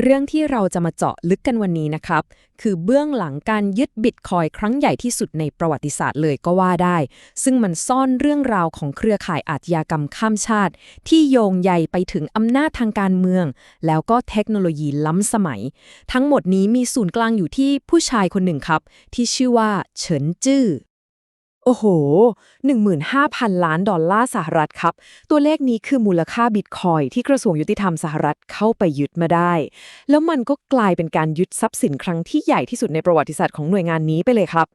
เรื่องที่เราจะมาเจาะลึกกันวันนี้นะครับ คือเบื้องหลังการยึดบิตคอยครั้งใหญ่ที่สุดในประวัติศาสตร์เลยก็ว่าได้ ซึ่งมันซ่อนเรื่องราวของเครือข่ายอาชญากรรมข้ามชาติ ที่โยงใยไปถึงอำนาจทางการเมือง แล้วก็เทคโนโลยีล้ำสมัย ทั้งหมดนี้มีศูนย์กลางอยู่ที่ผู้ชายคนหนึ่งครับ ที่ชื่อว่าเฉินจื้อ โอ้โห 15,000 ล้านดอลลาร์สหรัฐครับ ตัวเลขนี้คือมูลค่าบิตคอยที่กระทรวงยุติธรรมสหรัฐเข้าไปยึดมาได้ แล้วมันก็กลายเป็นการยึดทรัพย์สินครั้งที่ใหญ่ที่สุดในประวัติศาสตร์ของหน่วยงานนี้ไปเลยครับ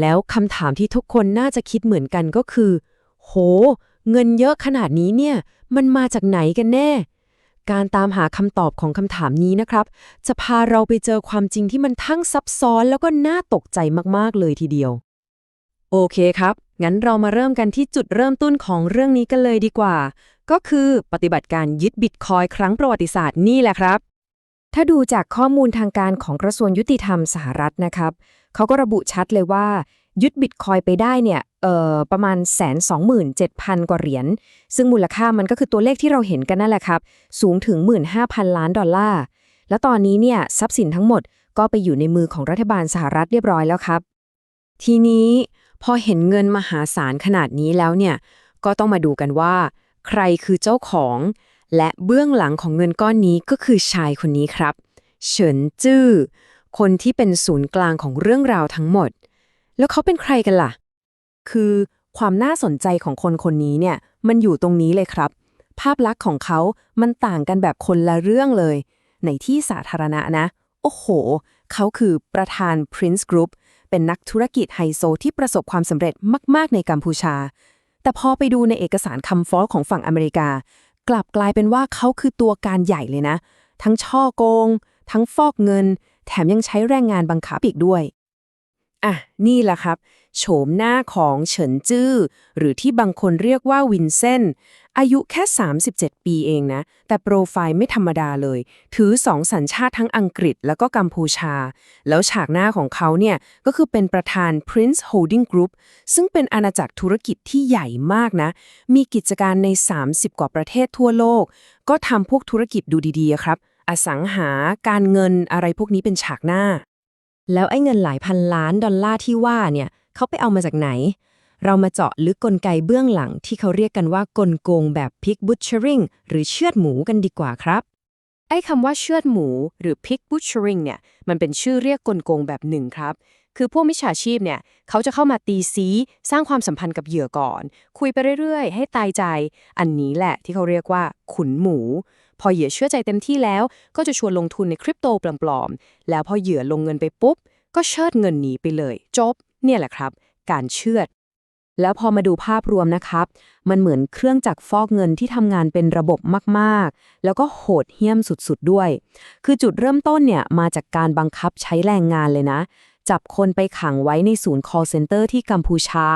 แล้วคำถามที่ทุกคนน่าจะคิดเหมือนกันก็คือ โห เงินเยอะขนาดนี้เนี่ย มันมาจากไหนกันแน่ การตามหาคำตอบของคำถามนี้นะครับ จะพาเราไปเจอความจริงที่มันทั้งซับซ้อนแล้วก็น่าตกใจมากๆเลยทีเดียว โอเคครับ งั้นเรามาเริ่มกันที่จุดเริ่มต้นของเรื่องนี้กันเลยดีกว่า ก็คือปฏิบัติการยึดบิตคอยครั้งประวัติศาสตร์นี่แหละครับ ถ้าดูจากข้อมูลทางการของกระทรวงยุติธรรมสหรัฐนะครับ เขาก็ระบุชัดเลยว่า ยึดบิตคอยไปได้เนี่ย เอ่อ ประมาณ127,000กว่าเหรียญ ซึ่งมูลค่ามันก็คือตัวเลขที่เราเห็นกันนั่นแหละครับ สูงถึง 15,000 ล้านดอลลาร์ แล้วตอนนี้เนี่ยทรัพย์สินทั้งหมดก็ไปอยู่ในมือของรัฐบาลสหรัฐเรียบร้อยแล้วครับ ทีนี้ พอเห็นเงินมหาศาลขนาดนี้แล้วเนี่ย ก็ต้องมาดูกันว่า ใครคือเจ้าของ และเบื้องหลังของเงินก้อนนี้ก็คือชายคนนี้ครับ เฉินจื้อ คนที่เป็นศูนย์กลางของเรื่องราวทั้งหมด แล้วเขาเป็นใครกันล่ะ คือความน่าสนใจของคนคนนี้เนี่ย มันอยู่ตรงนี้เลยครับ ภาพลักษณ์ของเขา มันต่างกันแบบคนละเรื่องเลย ในที่สาธารณะนะ โอ้โห เขาคือประธาน Prince Group เป็นนักธุรกิจไฮโซที่ประสบความสำเร็จมาก ๆ ในกัมพูชา แต่พอไปดูในเอกสารคำฟ้องของฝั่งอเมริกา กลับกลายเป็นว่าเขาคือตัวการใหญ่เลยนะ ทั้งช่อโกง ทั้งฟอกเงิน แถมยังใช้แรงงานบังคับอีกด้วยอะนี่แหละครับ โฉมหน้าของเฉินจื้อ หรือที่บางคนเรียกว่าวินเซน อายุแค่ 37 ปีเองนะ แต่โปรไฟล์ไม่ธรรมดาเลย ถือสองสัญชาติทั้งอังกฤษแล้วก็กัมพูชา แล้วฉากหน้าของเขาเนี่ย ก็คือเป็นประธาน Prince Holding Group ซึ่งเป็นอาณาจักรธุรกิจที่ใหญ่มากนะ มีกิจการใน 30 กว่าประเทศทั่วโลก ก็ทำพวกธุรกิจดูดีๆครับ อสังหา การเงินอะไรพวกนี้เป็นฉากหน้า แล้วไอ้เงินหลายพันล้านดอลลาร์ที่ว่าเนี่ยเขาไปเอามาจากไหน เรามาเจาะลึกกลไกเบื้องหลังที่เขาเรียกกันว่ากลโกงแบบ pig butchering หรือเชือดหมูกันดีกว่าครับ ไอ้คำว่าเชือดหมูหรือ pig butchering เนี่ย มันเป็นชื่อเรียกกลโกงแบบหนึ่งครับ คือพวกมิจฉาชีพเนี่ย เขาจะเข้ามาตีซี สร้างความสัมพันธ์กับเหยื่อก่อน คุยไปเรื่อยๆ ให้ตายใจ อันนี้แหละที่เขาเรียกว่า ขุนหมู พอเหยื่อเชื่อใจเต็มที่แล้ว ก็จะชวนลงทุนในคริปโตปลอมๆ แล้วพอเหยื่อลงเงินไปปุ๊บ ก็เชิดเงินหนีไปเลย จบ เนี่ยแหละครับ การเชือด แล้วพอมาดูภาพรวมนะครับ มันเหมือนเครื่องจักรฟอกเงินที่ทำงานเป็นระบบมากๆ แล้วก็โหดเหี้ยมสุดๆด้วย คือจุดเริ่มต้นเนี่ยมาจากการบังคับใช้แรงงานเลยนะ จับคนไปขังไว้ในศูนย์ call center ที่กัมพูชา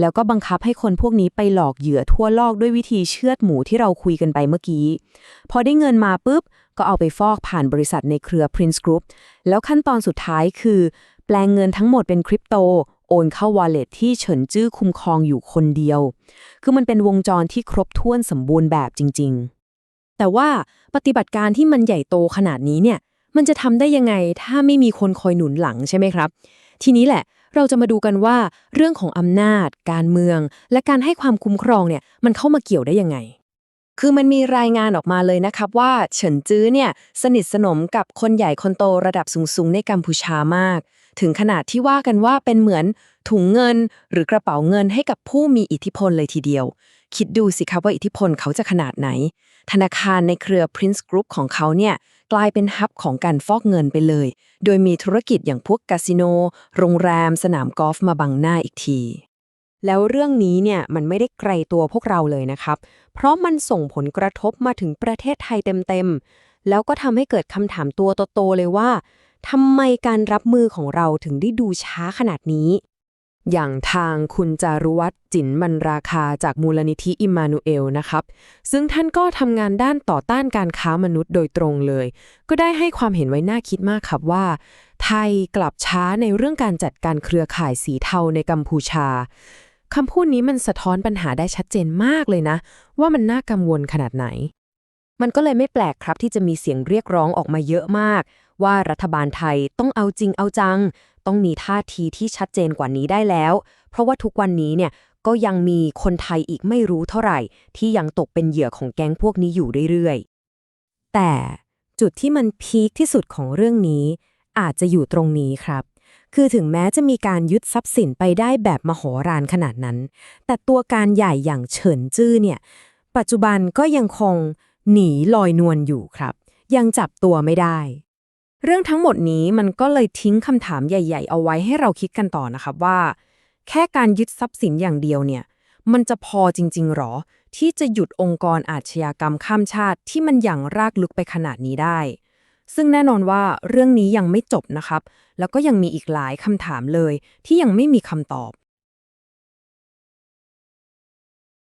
แล้วก็บังคับให้คนพวกนี้ไปหลอกเหยื่อทั่วโลกด้วยวิธีเชือดหมูที่เราคุยกันไปเมื่อกี้ พอได้เงินมาปุ๊บ ก็เอาไปฟอกผ่านบริษัทในเครือ Prince Group แล้วขั้นตอนสุดท้ายคือ แปลงเงินทั้งหมดเป็นคริปโต โอนเข้าวอลเล็ตที่เฉินจื้อคุมครองอยู่คนเดียว คือมันเป็นวงจรที่ครบถ้วนสมบูรณ์แบบจริง ๆ แต่ว่าปฏิบัติการที่มันใหญ่โตขนาดนี้เนี่ย มันจะทำได้ยังไงถ้าไม่มีคนคอยหนุนหลังใช่ไหมครับ ทีนี้แหละเราจะมาดูกันว่าเรื่องของอำนาจ การเมือง และการให้ความคุ้มครองเนี่ยมันเข้ามาเกี่ยวได้ยังไง คือมันมีรายงานออกมาเลยนะครับว่าเฉินจื้อเนี่ยสนิทสนมกับคนใหญ่คนโตระดับสูงๆ ในกัมพูชามาก ถึงขนาดที่ว่ากันว่าเป็นเหมือนถุงเงิน หรือกระเป๋าเงินให้กับผู้มีอิทธิพลเลยทีเดียว คิดดูสิครับว่าอิทธิพลเขาจะขนาดไหน ธนาคารในเครือ Prince Group ของเขาเนี่ยกลายเป็นฮับของการฟอกเงินไปเลย โดยมีธุรกิจอย่างพวกคาสิโน โรงแรม สนามกอล์ฟมาบังหน้าอีกทีแล้วเรื่องนี้เนี่ยมันไม่ได้ไกลตัวพวกเราเลยนะครับ เพราะมันส่งผลกระทบมาถึงประเทศไทยเต็มๆ แล้วก็ทำให้เกิดคำถามตัวโตๆเลยว่า ทำไมการรับมือของเราถึงได้ดูช้าขนาดนี้ อย่างทางคุณจารุวัฒน์จินบรรราคาจากมูลนิธิอิมมานูเอลนะครับ ซึ่งท่านก็ทำงานด้านต่อต้านการค้ามนุษย์โดยตรงเลย ก็ได้ให้ความเห็นไว้น่าคิดมากครับว่า ไทยกลับช้าในเรื่องการจัดการเครือข่ายสีเทาในกัมพูชาคำพูดนี้มันสะท้อนปัญหาได้ชัดเจนมากเลยนะ ว่ามันน่ากังวลขนาดไหน มันก็เลยไม่แปลกครับที่จะมีเสียงเรียกร้องออกมาเยอะมาก ว่ารัฐบาลไทยต้องเอาจริงเอาจัง ต้องมีท่าทีที่ชัดเจนกว่านี้ได้แล้ว เพราะว่าทุกวันนี้เนี่ยก็ยังมีคนไทยอีกไม่รู้เท่าไหร่ ที่ยังตกเป็นเหยื่อของแก๊งพวกนี้อยู่เรื่อยๆ แต่จุดที่มันพีคที่สุดของเรื่องนี้ อาจจะอยู่ตรงนี้ครับ คือถึงแม้จะมีการยึดทรัพย์สินไปได้แบบมโหฬารขนาดนั้น แต่ตัวการใหญ่อย่างเฉินจื้อเนี่ย ปัจจุบันก็ยังคง หนีลอยนวลอยู่ครับ ยังจับตัวไม่ได้ เรื่องทั้งหมดนี้มันก็เลยทิ้งคำถามใหญ่ ๆ เอาไว้ให้เราคิดกันต่อนะครับว่า แค่การยึดทรัพย์สินอย่างเดียวเนี่ย มันจะพอจริง ๆหรอ ที่จะหยุดองค์กรอาชญากรรมข้ามชาติที่มันอย่างรากลึกไปขนาดนี้ได้ ซึ่งแน่นอนว่าเรื่องนี้ยังไม่จบนะครับ แล้วก็ยังมีอีกหลายคำถามเลยที่ยังไม่มีคำตอบ